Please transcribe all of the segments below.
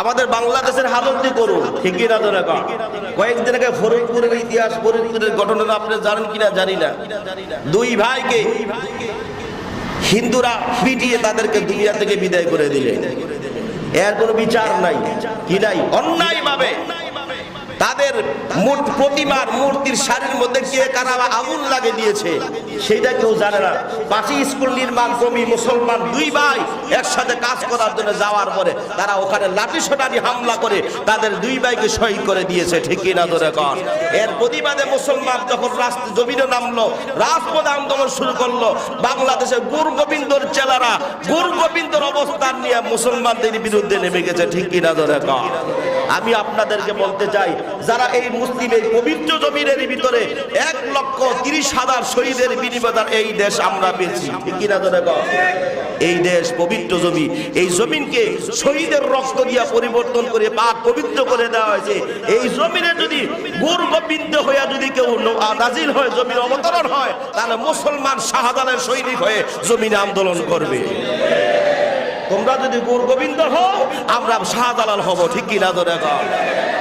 আমাদের বাংলাদেশের হালতটি করুন। ঠিকই না ধরে কয়েকদিন আগে ফরিদপুরের ইতিহাস ফরিদপুরের ঘটনা আপনি জানেন কিনা জানি না। দুই ভাইকে হিন্দুরা পিটিয়ে তাদেরকে দুনিয়া থেকে বিদায় করে দিলেন এর কোনো বিচার নাই কি নাই? অন্যায় ভাবে তাদের প্রতিমার মূর্তির শাড়ির মধ্যে কে কারা আগুন লাগে দিয়েছে সেটা কেউ জানে না। পাশে স্কুল নির্মাণ কর্মী, মুসলমান দুই ভাই একসাথে কাজ করার জন্য যাওয়ার পরে তারা ওখানে লাঠি সোটারি হামলা করে তাদের দুই ভাইকে শহীদ করে দিয়েছে, ঠিক না ধরে কর এর প্রতিবাদে মুসলমান যখন রাস্তা জমিনে নামলো, রাজপথ আন্দোলন শুরু করল, বাংলাদেশে গুর গোবিন্দর চেলারা গুর গোবিন্দর অবস্থান নিয়ে মুসলমানদের বিরুদ্ধে নেমে গেছে, ঠিক না ধরে কর আমি আপনাদেরকে বলতে চাই, যারা এই মুসলিমের পবিত্র জমিনের ভিতরে এক লক্ষ তিরিশ হাজার শহীদের বিনিময় এই দেশ আমরা পেয়েছি। কিনা ধরে এই দেশ পবিত্র জমি, এই জমিনকে শহীদের রক্ত দিয়া পরিবর্তন করে পাক পবিত্র করে দেওয়া হয়েছে। এই জমিনে যদি গুর গোবিন্দ হইয়া যদি কেউ নাজিল হয়, জমির অবতরণ হয়, তাহলে মুসলমান শাহাদানের সৈনিক হয়ে জমিনে আন্দোলন করবে। তোমরা যদি গুর গোবিন্দ হও আমরা শাহজালাল হব, ঠিক কি না ধরে?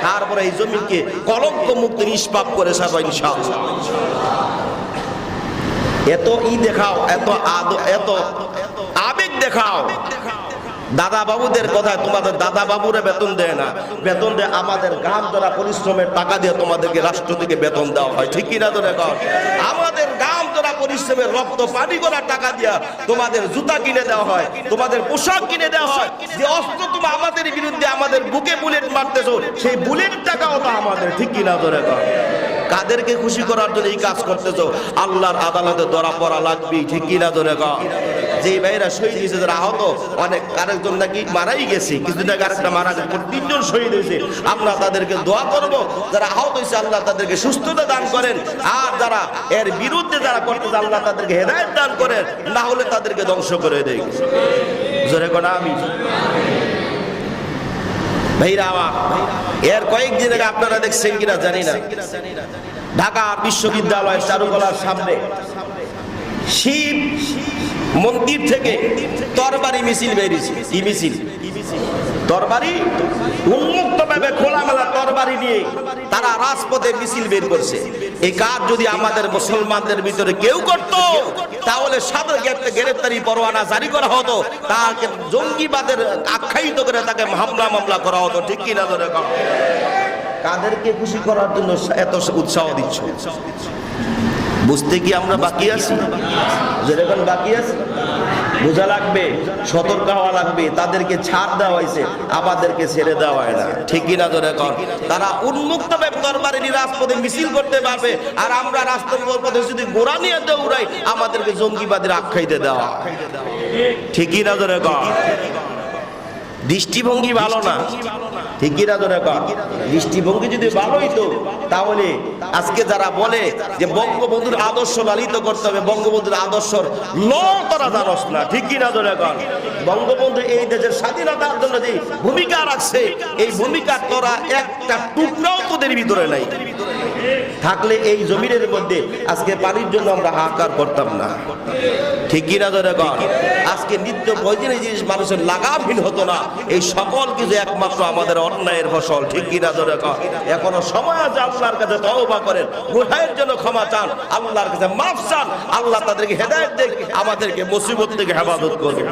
তারপরে এই জমিকে কলঙ্ক মুক্ত নিষ্পাপ করে সাব ইনশাআল্লাহ। এত ই দেখাও, এত এত আবেগ দেখাও। দাদা বাবুদের কথায় তোমাদের দাদা বাবুরা বেতন দেয় না। বেতন দেয় আমাদের গান দ্বারা পরিশ্রমের টাকা দিয়ে তোমাদেরকে রাষ্ট্র থেকে বেতন দেওয়া হয়, ঠিক কিনা ধরে কর আমাদের দ্বারা পরিশ্রমের রক্ত, পানি করা টাকা দিয়া তোমাদের জুতা কিনে দেওয়া হয়, তোমাদের পোশাক কিনে দেওয়া হয়। যে অস্ত্র তুমি আমাদের বিরুদ্ধে আমাদের বুকে বুলেট মারতেছো, সেই বুলেট টাকাও তো আমাদের ঠিক কিনা ধরে কর কাদেরকে খুশি করার জন্য এই কাজ করতেছো? আল্লাহর আদালতে ধরা পড়া লাগবেই, ঠিক কিনা ধরে কর যে ভাইরা শহীদ হয়েছে, যারা আহত, অনেক, আরেকজন নাকি মারাই গেছে। কিছুদিন আগে আরেকটা মারা গেছে তিনজন শহীদ হয়েছে। আমরা তাদেরকে দোয়া করব, যারা আহত হয়েছে, আল্লাহ তাদেরকে সুস্থতা দান করেন। আর যারা এর বিরুদ্ধে যারা করতেছে, আল্লাহ তাদেরকে হেদায়ত দান করেন। না হলে তাদেরকে ধ্বংস করে দেয় জোরে কোনা আমি ভাইরা, এর কয়েকদিন আগে আপনারা দেখছেন কিনা? জানি না। ঢাকা বিশ্ববিদ্যালয় চারুকলার সামনে শিব মন্দির থেকে তরবারি মিছিল বেরিয়েছে। কি মিছিল? তরবারি? উন্মুক্ত ভাবে খোলামেলা তরবারি নিয়ে তারা রাজপথে মিছিল বের করছে। এই কাজ যদি আমাদের মুসলমানদের ভিতরে কেউ করত, তাহলে সাদর গ্রেপ্তারি পরোয়ানা জারি করা হতো। তাকে জঙ্গিবাদের আখ্যায়িত করে তাকে মামলা মামলা করা হতো। ঠিক কিনা ধরে কাদেরকে খুশি করার জন্য এত উৎসাহ দিচ্ছ? বুঝতে কি আমরা বাকি আছি? যেরকম বাকি আছি বোঝা লাগবে সতর্ক হওয়া লাগবে তাদেরকে ছাড় দেওয়া হয়েছে আমাদেরকে ছেড়ে দেওয়া হয় না। ঠিক কিনা ধরে কর? তারা উন্মুক্ত দরবারে রাজপথে মিছিল করতে পারবে আর আমরা রাষ্ট্রপথে যদি গোড়া নিয়ে দৌড়াই আমাদেরকে জঙ্গিবাদের আখ্যাইতে দেওয়া হয়। ঠিকই না ধরে কর। দৃষ্টিভঙ্গি ভালো না। ঠিক না ধরে কর। দৃষ্টিভঙ্গি যদি ভালোই তো তাহলে আজকে যারা বলে যে বঙ্গবন্ধুর আদর্শ লালিত করতে হবে, বঙ্গবন্ধুর আদর্শর না। ঠিকই না ধরে কর। বঙ্গবন্ধু এই দেশের স্বাধীনতার জন্য যে ভূমিকা রাখছে, এই ভূমিকা তোরা একটা টুকরাও তোদের ভিতরে নাই। থাকলে এই জমিনের মধ্যে আজকে পানির জন্য আমরা হাহাকার করতাম না। ঠিক কিনা ধরে আজকে নিত্য প্রয়োজনীয় জিনিস মানুষের লাগামহীন হতো না। এই সকল কিছু একমাত্র আমাদের অন্যায়ের ফসল, ঠিক কিনা ধরে এখনও সময় আছে আল্লাহর কাছে তওবা করেন। গুনাহের জন্য ক্ষমা চান, আল্লাহর কাছে মাফ চান, আল্লাহ তাদেরকে হেদায়েত দেখ আমাদেরকে মুসিবত থেকে হেফাজত করবে